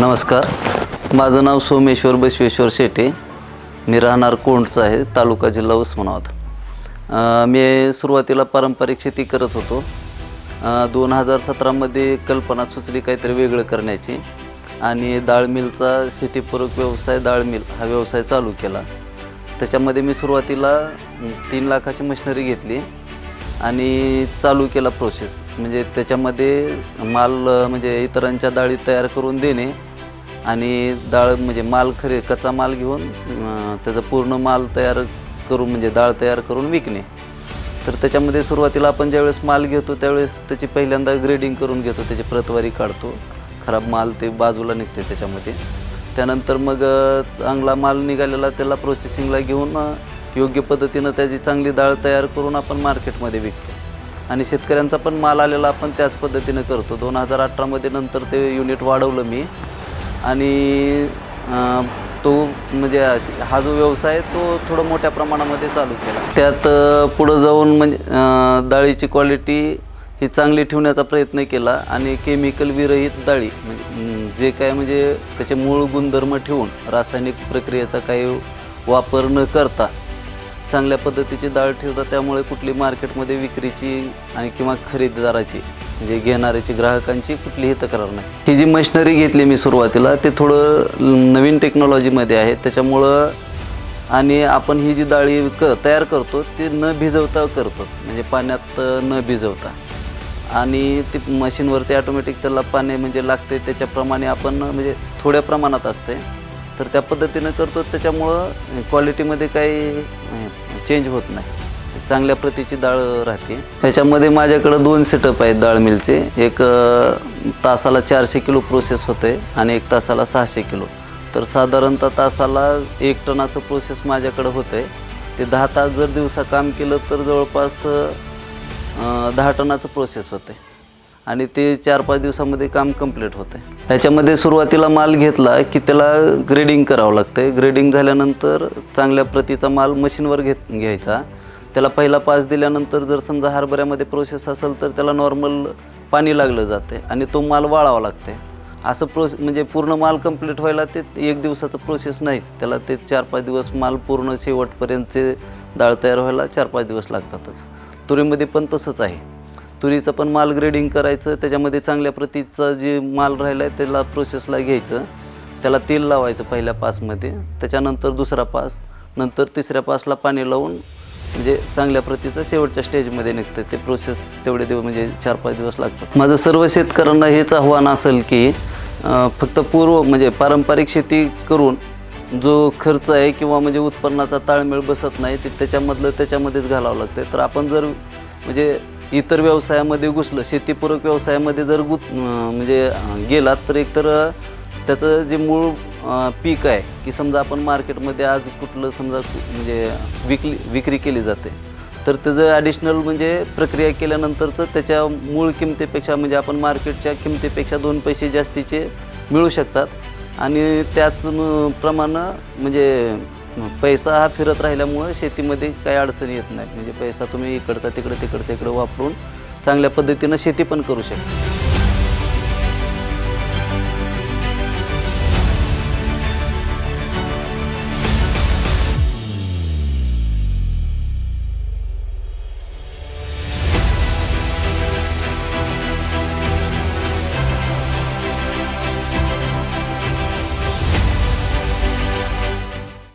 नमस्कार. माझं नाव सोमेश्वर बसवेश्वर शेटे. मी राहणार कोंडचं आहे तालुका जिल्हा उस्मानाबाद. मी सुरुवातीला पारंपरिक शेती करत होतो. दोन हजार सतरामध्ये कल्पना सुचली काहीतरी वेगळं करण्याची आणि डाळ मिलचा शेतीपूरक व्यवसाय डाळ मिल हा व्यवसाय चालू केला. त्याच्यामध्ये मी सुरुवातीला तीन लाखाची मशिनरी घेतली आणि चालू केला प्रोसेस म्हणजे त्याच्यामध्ये माल म्हणजे इतरांच्या डाळी तयार करून देणे आणि डाळ म्हणजे माल खरे कच्चा माल घेऊन त्याचा पूर्ण माल तयार करून म्हणजे डाळ तयार करून विकणे. तर त्याच्यामध्ये सुरुवातीला आपण ज्यावेळेस माल घेतो त्यावेळेस त्याची पहिल्यांदा ग्रेडिंग करून घेतो त्याची प्रतवारी काढतो. खराब माल ते बाजूला निघते त्याच्यामध्ये. त्यानंतर मग चांगला माल निघालेला त्याला प्रोसेसिंगला घेऊन योग्य पद्धतीनं त्याची चांगली डाळ तयार करून आपण मार्केटमध्ये विकतो. आणि शेतकऱ्यांचा पण माल आलेला आपण त्याच पद्धतीनं करतो. दोन हजार अठरामध्ये नंतर ते युनिट वाढवलं मी. आणि तो म्हणजे अशी- हा जो व्यवसाय आहे तो थोडं मोठ्या प्रमाणामध्ये चालू केला. त्यात पुढं जाऊन म्हणजे डाळीची क्वालिटी ही चांगली ठेवण्याचा प्रयत्न केला आणि केमिकल विरहित डाळी म्हणजे जे काय म्हणजे त्याचे मूळ गुणधर्म ठेवून रासायनिक प्रक्रियेचा काही वापर न करता चांगल्या पद्धतीची डाळ ठेवता त्यामुळे कुठली मार्केटमध्ये विक्रीची आणि किंवा खरेदीदाराची म्हणजे घेणाऱ्याची ग्राहकांची कुठलीही तक्रार नाही. ही जी मशिनरी घेतली मी सुरुवातीला ते थोडं नवीन टेक्नॉलॉजीमध्ये आहे. त्याच्यामुळं आणि आपण ही जी डाळी क तयार करतो ती न भिजवता करतो. म्हणजे पाण्यात न भिजवता. आणि ती मशीनवरती ऑटोमॅटिक त्याला पाणी म्हणजे लागते. त्याच्याप्रमाणे आपण म्हणजे थोड्या प्रमाणात असते. तर त्या पद्धतीनं करतो. त्याच्यामुळं क्वालिटीमध्ये काही चेंज होत नाही. चांगल्या प्रतीची डाळ राहते. याच्यामध्ये माझ्याकडं दोन सेटअप आहेत डाळ मिलचे. एक तासाला चारशे किलो प्रोसेस होते आणि एक तासाला सहाशे किलो. तर साधारणतः तासाला एक टनाचं प्रोसेस माझ्याकडं होतं आहे ते दहा तास जर दिवसा काम केलं तर जवळपास दहा टनाचं प्रोसेस होते आणि ते चार पाच दिवसामध्ये काम कंप्लीट होते ह्याच्यामध्ये सुरुवातीला माल घेतला की त्याला ग्रेडिंग करावं लागतं ग्रेडिंग झाल्यानंतर चांगल्या प्रतीचा माल मशीनवर घेत घ्यायचा. त्याला पहिला पास दिल्यानंतर जर समजा हरभऱ्यामध्ये प्रोसेस असेल तर त्याला नॉर्मल पाणी लागलं जाते आणि तो माल वाळावा लागते. असं प्रोसे म्हणजे पूर्ण माल कंप्लीट व्हायला ते एक दिवसाचं प्रोसेस नाहीच. त्याला ते चार पाच दिवस माल पूर्ण शेवटपर्यंतचे डाळ तयार व्हायला चार पाच दिवस लागतातच. तुरीमध्ये पण तसंच आहे. तुरीचं पण माल ग्रेडिंग करायचं त्याच्यामध्ये चांगल्या प्रतीचा जे माल राहिला आहे त्याला प्रोसेसला घ्यायचं. त्याला तेल लावायचं पहिल्या पासमध्ये त्याच्यानंतर दुसरा पास नंतर तिसऱ्या पासला पाणी लावून म्हणजे चांगल्या प्रतीचं शेवटच्या स्टेजमध्ये निघतं. ते प्रोसेस तेवढे दिवस म्हणजे चार पाच दिवस लागतात. माझं सर्व शेतकऱ्यांना हेच आव्हान असेल की फक्त पूर्व म्हणजे पारंपरिक शेती करून जो खर्च आहे किंवा म्हणजे उत्पन्नाचा ताळमेळ बसत नाही ते त्याच्यामधलं त्याच्यामध्येच घालावं लागतं तर आपण जर म्हणजे इतर व्यवसायामध्ये घुसलं शेतीपूरक व्यवसायामध्ये जर गुत म्हणजे गेलात तर एकतर त्याचं जे मूळ पीक आहे की समजा आपण मार्केटमध्ये आज कुठलं समजा म्हणजे विकली विक्री केली जाते तर त्याचं ॲडिशनल म्हणजे प्रक्रिया केल्यानंतरचं त्याच्या मूळ किमतीपेक्षा म्हणजे आपण मार्केटच्या किमतीपेक्षा दोन पैसे जास्तीचे मिळू शकतात. आणि त्याच प्रमाणं म्हणजे पैसा हा फिरत राहिल्यामुळं शेतीमध्ये काही अडचणी येत नाही म्हणजे पैसा तुम्ही इकडचा तिकडं तिकडचा इकडं वापरून चांगल्या पद्धतीनं शेती पण करू शकता.